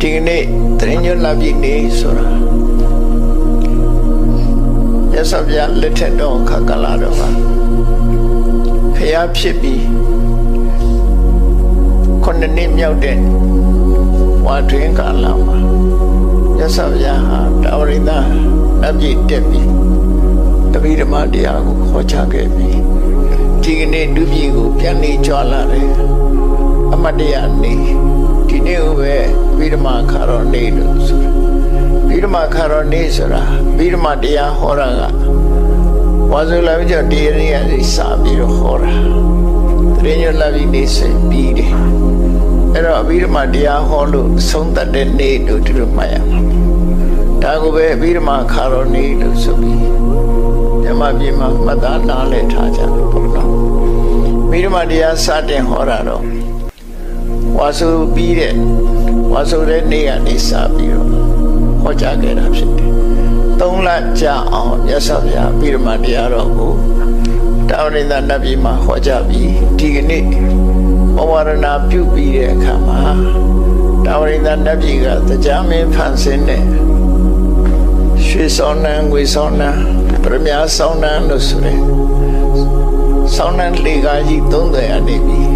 ဒီကနေ့တရင်ညွတ်လာပြီနေဆိုတာရသော်ပြလက်ထက်တော့ခက်ကလာတော့ပါဖျားဖြစ်ပြီးခုနှစ်နှစ်မြောက်တဲ့ဝါတွင်ကာလမှာရသော်ပြဟာတာဝရိသနတ်ပြည်တက်ပြီးတပိဓမ္မတရားကိုခေါ်ချခဲ့ပြီးဒီကနေ့လူပြည်ကိုပြန်နေကြွလာတယ်အမတ်တရားနေဒီ နေ့ကိုပဲဗိဓမာခါရောနေလို့ဆိုတာဗိဓမာခါရောနေဆိုတာဗိဓမာတရားဟောတာကဝါဇုလာဝိကျော်တရားရည်အစပြီးတော့ဟောတာတရင်ညလာပြီးနေစပြီးတယ်အဲ့တော့ဗိဓမာတရားဟောလို့ဆုံးသက်တဲ့နေ့လို့ဒီလိုမှတ်ရမှာဒါကိုပဲဗိဓမာခါရောနေလို့ဆိုပြီးမြမပြေမှာမှတ်သားနားလည်ထားကြလို့ပေါ့နော်ဗိဓမာတရားစတင်ဟောတာတော့ ဝါစုပြီးတဲ့ဝါစုတဲ့နေ့ကနေစပြီးတော့ဟောကြားခဲ့တာဖြစ်တယ်။သုံးလကြာအောင်မြတ်စွာဘုရားပြီးတော့မှတရားတော်ကိုတာဝရိန္ဒနတ်ပြည်မှာဟောကြားပြီးဒီကနေ့ဘဝရဏပြုပြီးတဲ့အခါမှာတာဝရိန္ဒနတ်ပြည်ကတရားမင်းဖန်ဆင်းတဲ့ရွှေဆောင်နှံငွေဆောင်နှံပရမညာဆောင်နှံလို့ဆိုတယ်။ဆောင်းနှံလေကားကြီး30အနေပြီ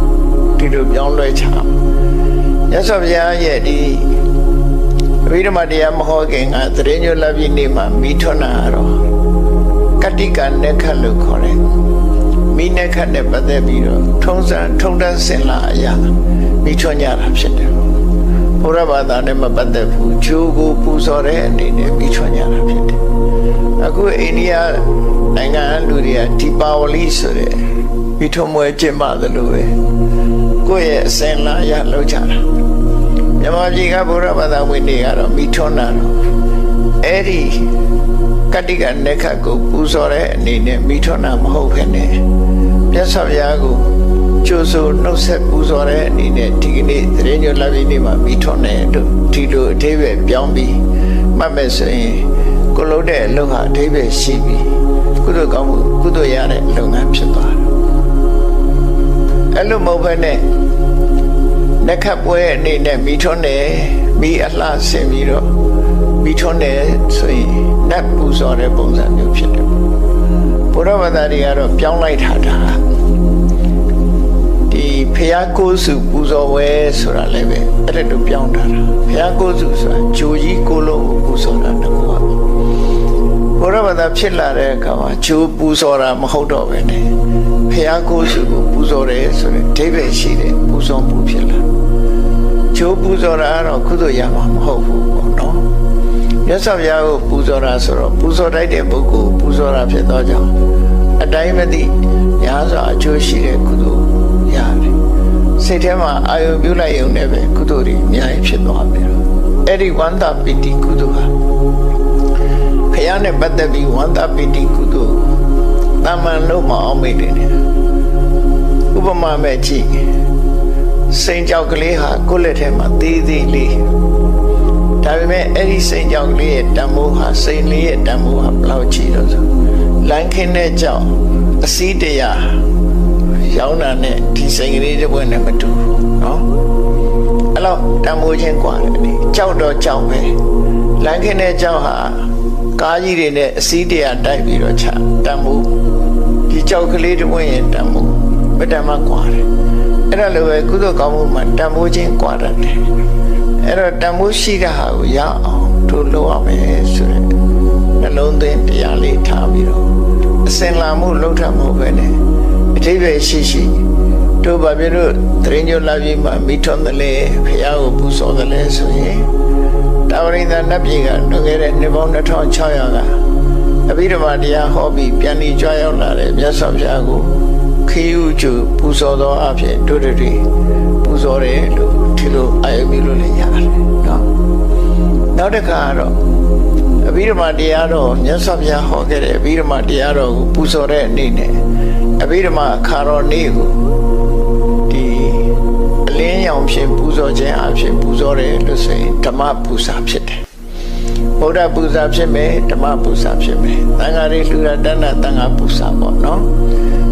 ဒီလိုပြောင်းလဲချာမြတ်စွာဘုရားရဲ့ဒီဝိဓမတရားမဟောခင်ကသရေညွလပြည့်နေ့မှာမိထွန်းတာတော့ကတိကနက္ခလို့ခေါ်တယ်မိနက္ခနဲ့ပတ်သက်ပြီးတော့ထုံးစံထုံးတမ်းစင်လာအရာမိထွန်းကြတာဖြစ်တယ်ဘုရားဘာသာနဲ့မပတ်သက်ဘူးဂျိုးကိုပူဇော်တဲ့အနေနဲ့မိထွန်းကြတာဖြစ်တယ်အခုအိန္ဒိယနိုင်ငံလူတွေကဒီပါဝလီဆိုတဲ့မိထွန်းမွဲကျင့်ပါတယ်လို့ပဲ ကိုယ့်ရဲ့အစင်လာရလောက်ကြတာမြန်မာပြည်ကဘုရားဘာသာဝင်တွေကတော့မိထွန်းတာတော့အဲ့ဒီကတိကနက္ခကိုပူဇော်တဲ့အနေနဲ့မိထွန်းတာမဟုတ်ဘဲနဲ့မြတ်စွာဘုရားကိုကျိုးဆိုနှုတ်ဆက်ပူဇော်တဲ့အနေနဲ့ဒီကနေ့သရေညွတ်လာပြီးနေ့မှာမိထွန်းတယ်လို့ဒီလိုအသေးပဲပြောင်းပြီးမှတ်မဲ့ဆိုရင်ကိုလုံးတဲ့အလုပ်ဟာအသေးပဲရှိပြီးကုသိုလ်ကောင်းမှုကုသိုလ်ရတဲ့လုပ်ငန်းဖြစ်သွားတယ်အဲ့ လိုမဟုတ်ဘဲနဲ့နှက်ခတ်ပွဲအနေနဲ့မိထွန်းတယ်မိအလှဆင်ပြီးတော့မိထွန်းတယ်ဆိုရင်နတ်ပူဇော်တဲ့ပုံစံမျိုးဖြစ်တယ်ဘုရားဘာသာတွေကတော့ပြောင်းလိုက်တာဒါဒီဖျားကိုးစုပူဇော်ဝဲဆိုတာလည်းပဲအဲ့ဒါလိုပြောင်းတာဖျားကိုးစုဆိုတာဂျိုကြီးကိုလုံးကိုပူဇော်တာတကူပါဘုရားဘာသာဖြစ်လာတဲ့အခါမှာဂျိုးပူဇော်တာမဟုတ်တော့ပဲနဲ့ ဖျားကိုးစုကိုပူဇော်တယ်ဆိုရင်ဒိဗေရှိတဲ့ပူဇော်မှုဖြစ်လာဂျိုးပူဇော်တာကတော့ကုသိုလ်ရမှာမဟုတ်ဘူးပေါ့နော်မြတ်စွာဘုရားကိုပူဇော်တာဆိုတော့ပူဇော်တိုက်တဲ့ပုဂ္ဂိုလ်ပူဇော်တာဖြစ်သောကြောင့်အတိုင်းမသိညာစွာအကျိုးရှိတဲ့ကုသိုလ်ရတယ်စိတ်ထဲမှာအာယုပြုလိုက်ရုံနဲ့ပဲကုသိုလ်တွေအများကြီးဖြစ်သွားပြီတော့အဲ့ဒီဝန္တာပိတိကုသိုလ်ဟာခရနဲ့ပတ်သက်ပြီးဝန္တာပိတိကုသိုလ် တာမန်လို့မအောင်မိတယ်ဥပမာမဲ့ကြည့်စိန်ကြောက်ကလေးဟာကိုယ့်လက်ထဲမှာသေးသေးလေးဒါပေမဲ့အဲ့ဒီစိန်ကြောက်ကလေးရဲ့တန်ဖိုးဟာစိန်လေးရဲ့တန်ဖိုးဟာဘယ်လောက်ကြီးတော့ဆိုလမ်းခင်းတဲ့ကြောက်အစည်းတရားရောင်းတာနဲ့ဒီစိန်ကလေးတစ်ပွင့်နဲ့မတူဘူးเนาะအဲ့လောက်တန်ဖိုးချင်းกว่าတယ်ဒီကြောက်တော့ကြောက်ပဲလမ်းခင်းတဲ့ကြောက်ဟာကားကြီးတွေနဲ့အစည်းတရားတိုက်ပြီးတော့ချတန်ဖိုး ဒီကြောက်ကလေးတဝင်းရဲ့တန်ဖိုးမတန်မှကွာတယ်အဲ့ဒါလိုပဲကုသိုလ်ကောင်းမှုမှာတန်ဖိုးချင်းကွာတတ်တယ်အဲ့တော့တန်ဖိုးရှိတဲ့ဟာကိုရအောင်တို့လုပ်ရမယ်ဆိုတဲ့နှလုံးသွင်းတရားလေးထားပြီးတော့အစင်လာမှုလောက်ထမှုပဲနဲ့အထိပ္ပယ်ရှိရှိတို့ဘာဖြစ်လို့တရင်ကျလာပြီးမှမိထွန်းတယ်လေဖះကိုပူဆော်တယ်လေဆိုရင်တာဝရိန္ဒနတ်ပြည်ကလွန်ခဲ့တဲ့နှစ်ပေါင်း2600က အဘိဓမ္မာတရားဟောပြီးပြန်ပြီးကြွားရောက်လာတဲ့မြတ်စွာဘုရားကိုခီးဥကျပူစော်သောအဖြစ်တို့တွေပူစော်တယ်လို့ဒီလိုအာယုမိလို့လည်းရတယ်နော်နောက်တစ်ခါကတော့အဘိဓမ္မာတရားတော်မြတ်စွာဘုရားဟောခဲ့တဲ့အဘိဓမ္မာတရားတော်ကိုပူဇော်တဲ့အနေနဲ့အဘိဓမ္မာအခါတော်နေ့ကိုဒီအလင်းရောင်ဖြင့်ပူဇော်ခြင်းအဖြစ်ပူဇော်တယ်လို့ဆိုရင်ဓမ္မပူဇာဖြစ်တယ် ဗုဒ္ဓပူဇာဖြစ်မယ်ဓမ္မပူဇာဖြစ်မယ်သံဃာတွေလှူတာတဏ္ဍသံဃာပူဇာပေါ့နော်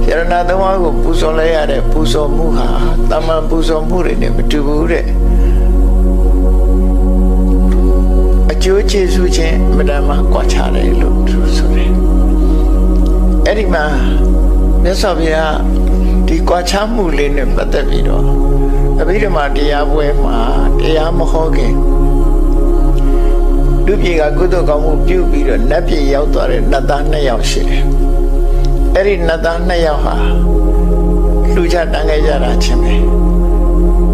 ယရဏသုံးပါးကိုပူဇော်လိုက်ရတဲ့ပူဇော်မှုဟာတမန်ပူဇော်မှုတွေနဲ့မတူဘူးတဲ့အကျိုးကျေးဇူးချင်းအမတန်မှကွာခြားတယ်လို့သူဆိုတယ်အဲ့ဒီမှာမြတ်စွာဘုရားဒီကွာခြားမှုလေးနဲ့ပတ်သက်ပြီးတော့အဘိဓမ္မာတရားပွဲမှာတရားမဟောခင် လူပြေကကုသိုလ်ကောင်းမှုပြုပြီးတော့နတ်ပြည်ရောက်သွားတဲ့နတ်သားနှစ်ယောက်ရှိတယ်အဲ့ဒီနတ်သားနှစ်ယောက်ဟာလူချတန်းခဲ့ကြတာချင်းပဲ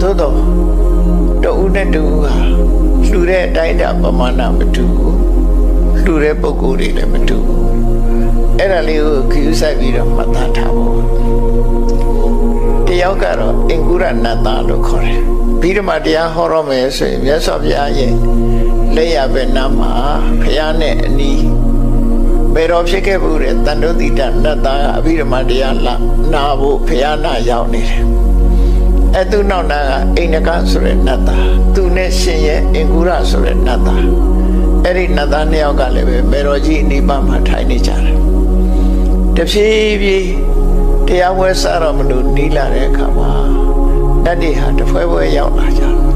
သို့တော့တဦးနဲ့တဦးဟာလှူတဲ့အတိုင်းအတာပမာဏမတူဘူးလှူတဲ့ပုံကိုယ်တွေလည်းမတူဘူးအဲ့ဒါလေးကိုခယူဆိုင်ပြီးတော့မှတ်သားထားဖို့တယောက်ကတော့အင်္ဂုရနတ်သားလို့ခေါ်တယ်ပြီးတော့မှတရားဟောတော့မယ်ဆိုရင်မြတ်စွာဘုရားရဲ့ လက်ရဘက်နားမှာဘုရားနဲ့အနီးဘယ်တော့ဖြစ်ခဲ့ဘူးတဲ့တန်တုတိတနတ်သားကအဘိဓမ္မာတရားလာနာဖို့ဘုရားနာရောက်နေတယ်အဲ့သူနောက်နာကအိန္ဒကဆိုတဲ့နတ်သားသူနဲ့ရှင်ရဲ့အင်္ဂုရဆိုတဲ့နတ်သားအဲ့ဒီနတ်သားနှစ်ယောက်ကလည်းပဲမေတော်ကြီးအနိဗ္ဗာန်မှာထိုင်နေကြတယ်တဖြည်းဖြည်းတရားဝဲစားတော်မလို့နီးလာတဲ့အခါမှာနတ်တွေဟာတဖွဲဖွဲရောက်လာကြတယ်